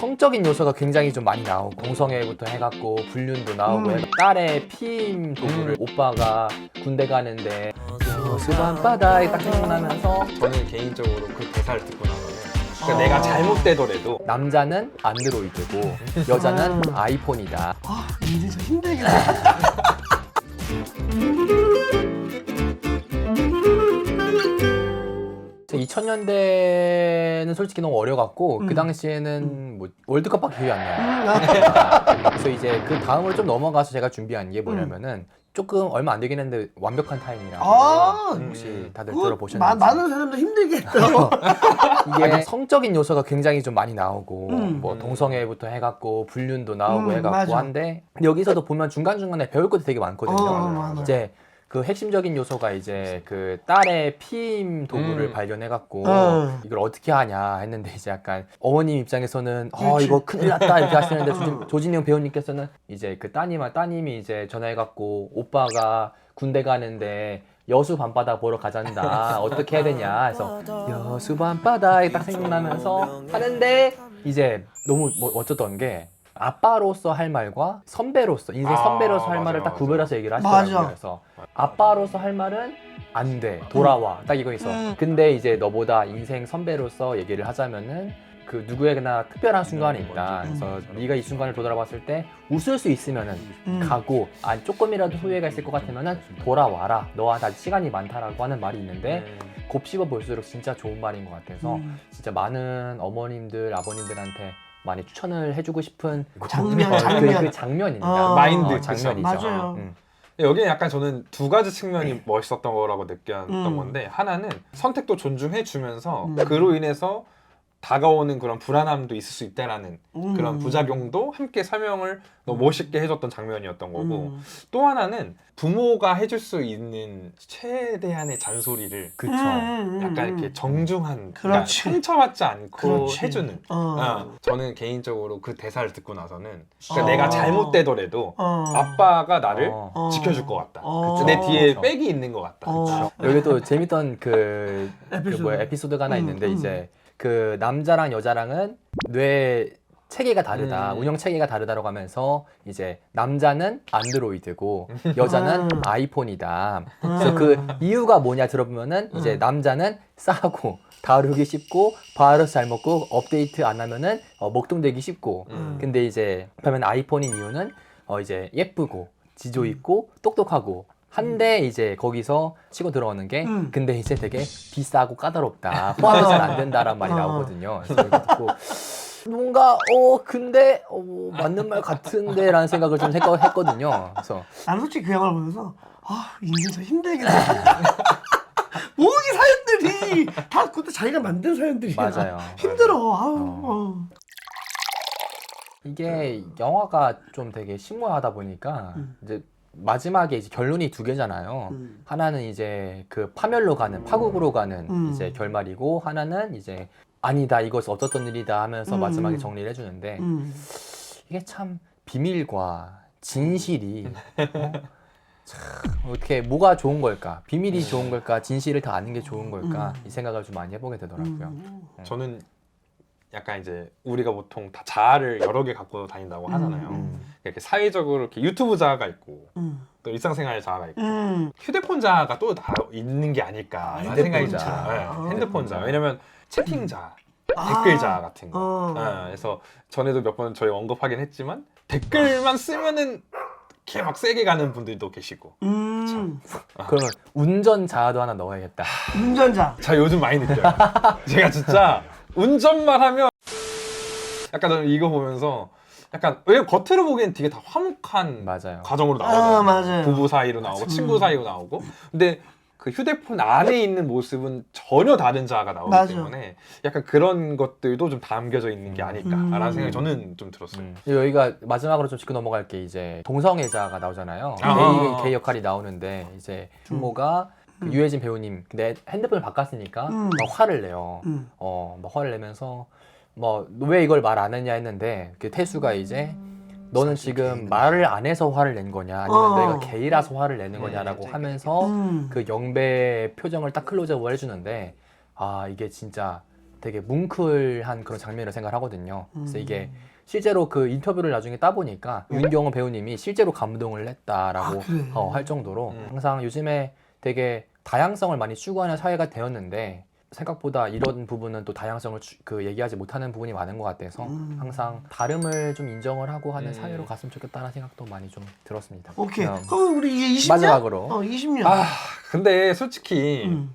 성적인 요소가 굉장히 좀 많이 나오고 동성애부터 해갖고 불륜도 나오고 음. 딸의 피임 도구를 오빠가 군대 가는데 수반 바다에 딱 생각나면서 저는 개인적으로 그 대사를 듣고 나서는 그러니까 아. 내가 잘못되더라도 남자는 안드로이드고 여자는 음. 아이폰이다. 아 인생 참 힘들겠다. 2000년대는 솔직히 너무 어려갖고 음. 그 당시에는 뭐 월드컵밖에 기억이 안 나요. 음, 나- 그래서 이제 그 다음으로 좀 넘어가서 제가 준비한 게 뭐냐면은 조금 얼마 안 되긴 했는데 완벽한 타임이라고 아, 혹시 다들 그거 들어보셨는지 마- 많은 사람들 힘들겠다. 이게 성적인 요소가 굉장히 좀 많이 나오고 음. 뭐 동성애부터 해갖고 불륜도 나오고 음, 해갖고 맞아. 한데 여기서도 보면 중간 중간에 배울 것도 되게 많거든요. 어, 맞아. 이제 그 핵심적인 요소가 이제 그 딸의 피임 도구를 음. 발견해갖고 어. 이걸 어떻게 하냐 했는데 이제 약간 어머님 입장에서는 어. 이거 큰일 났다 이렇게 하시는데 조진, 조진영 배우님께서는 이제 그 따님아 따님이 이제 전화해갖고 오빠가 군대 가는데 여수 밤바다 보러 가잔다 어떻게 해야 되냐 해서 여수 밤바다에 딱 생각나면서 하는데 이제 너무 뭐 어쩌던 게 아빠로서 할 말과 선배로서 인생 아, 선배로서 할 맞아요, 말을 딱 맞아요. 구별해서 얘기를 하시더라고요. 맞아. 그래서 아빠로서 할 말은 안 돼. 돌아와. 딱 이거 있어. 음. 근데 이제 너보다 인생 선배로서 얘기를 하자면은 그 누구에게나 특별한 순간이 있다. 그래서 네가 이 순간을 돌아봤을 때 웃을 수 있으면은 음. 가고 아 조금이라도 후회가 있을 것 같으면은 돌아와라. 너와 다 시간이 많다라고 하는 말이 있는데 음. 곱씹어 볼수록 진짜 좋은 말인 것 같아서 음. 진짜 많은 어머님들 아버님들한테 많이 추천을 해주고 싶은 장면, 어, 장면. 그, 그 장면입니다. 어. 마인드, 어, 장면이죠. 맞아요. 음. 여기는 약간 저는 두 가지 측면이 멋있었던 거라고 느꼈던 음. 건데 하나는 선택도 존중해 주면서 음. 그로 인해서 다가오는 그런 불안함도 있을 수 있다라는 음. 그런 부작용도 함께 설명을 너무 멋있게 해줬던 장면이었던 거고 음. 또 하나는 부모가 해줄 수 있는 최대한의 잔소리를 그쵸. 음, 음, 약간 음. 이렇게 정중한 그러니까 그렇지. 상처받지 않고 그렇지. 해주는 어. 어, 저는 개인적으로 그 대사를 듣고 나서는 그러니까 어. 내가 잘못되더라도 어. 아빠가 나를 어. 어. 지켜줄 것 같다. 어. 내 뒤에 그쵸. 백이 있는 것 같다. 어. 여기도 재밌던 그, 그 에피소드. 뭐야 에피소드가 하나 음, 있는데 음. 이제 그 남자랑 여자랑은 뇌 체계가 다르다, 음. 운영 체계가 다르다고 하면서 이제 남자는 안드로이드고 여자는 음. 아이폰이다. 그래서 그 이유가 뭐냐 들어보면은 이제 음. 남자는 싸고 다루기 쉽고 바이러스 잘 먹고 업데이트 안 하면은 어, 목동되기 쉽고 음. 근데 이제 그러면 아이폰인 이유는 어 이제 예쁘고 지조 있고 똑똑하고 한데 이제 거기서 치고 들어오는 게 음. 근데 이제 되게 비싸고 까다롭다 포함이 잘 안 된다란 말이 어. 나오거든요. 그래서 이거 듣고 뭔가 어 근데 어 맞는 말 같은데라는 생각을 좀 했거, 했거든요. 그래서 나는 솔직히 그 영화를 보면서 아 인생 참 힘들겠다. 모든 사연들이 다 그때 자기가 만든 사연들이야. 맞아요. 힘들어. 아우. 어. 어. 이게 영화가 좀 되게 심오하다 보니까 음. 이제 마지막에 이제 결론이 두 개잖아요. 음. 하나는 이제 그 파멸로 가는 파국으로 가는 음. 이제 결말이고 하나는 이제 아니다 이것은 어떻던 일이다 하면서 음. 마지막에 정리를 해주는데 음. 이게 참 비밀과 진실이 어? 참 어떻게 뭐가 좋은 걸까 비밀이 좋은 걸까 진실을 더 아는 게 좋은 걸까 음. 이 생각을 좀 많이 해보게 되더라고요. 음. 저는 약간 이제 우리가 보통 다 자아를 여러 개 갖고 다닌다고 하잖아요. 음. 이렇게 사회적으로 이렇게 유튜브 자아가 있고 음. 또 일상생활 자아가 있고 음. 휴대폰 자아가 또 다 있는 게 아닐까라는 핸드폰 생각이 자아. 들어요. 네, 어. 핸드폰 자아. 왜냐면 채팅 자아, 아. 댓글 자아 같은 거. 어. 네, 그래서 전에도 몇 번 저희 언급하긴 했지만 댓글만 쓰면은 이렇게 막 세게 가는 분들도 계시고. 음. 그러면 운전 자아도 하나 넣어야겠다. 운전자. 자 요즘 많이 느껴요. 제가 진짜 운전만 하면 약간 저는 이거 보면서 약간 왜 겉으로 보기엔 되게 다 화목한 맞아요. 과정으로 아 나오잖아요. 맞아요. 부부 사이로 나오고 친구 음. 사이로 나오고 근데 그 휴대폰 안에 있는 모습은 전혀 다른 자아가 나오기 맞아. 때문에 약간 그런 것들도 좀 담겨져 있는 게 아닐까라는 음. 생각이 저는 좀 들었어요. 음. 여기가 마지막으로 좀 짚고 넘어갈 게 이제 동성애자가 나오잖아요. 아. 게이, 게이 역할이 나오는데 이제 준모가 그 음. 유해진 배우님 근데 핸드폰을 바꿨으니까 음. 막 화를 내요. 음. 어, 막 화를 내면서 뭐 왜 이걸 말 안 했냐 했는데 그 태수가 이제 너는 지금 말을 안 해서 화를 낸 거냐 아니면 어. 내가 게이라서 화를 내는 음, 거냐라고 되게, 하면서 음. 그 영배 표정을 딱 클로즈업을 해주는데 아 이게 진짜 되게 뭉클한 그런 장면을 생각하거든요. 그래서 음. 이게 실제로 그 인터뷰를 나중에 따보니까 윤경호 배우님이 실제로 감동을 했다라고 아, 그래? 어, 할 정도로 음. 항상 요즘에 되게 다양성을 많이 추구하는 사회가 되었는데 생각보다 이런 부분은 또 다양성을 추- 그 얘기하지 못하는 부분이 많은 것 같아서 음. 항상 다름을 좀 인정을 하고 하는 음. 사회로 갔으면 좋겠다는 생각도 많이 좀 들었습니다. 오케이. 그럼 우리 이제 20년? 마지막으로 어, 20년. 아 근데 솔직히 음.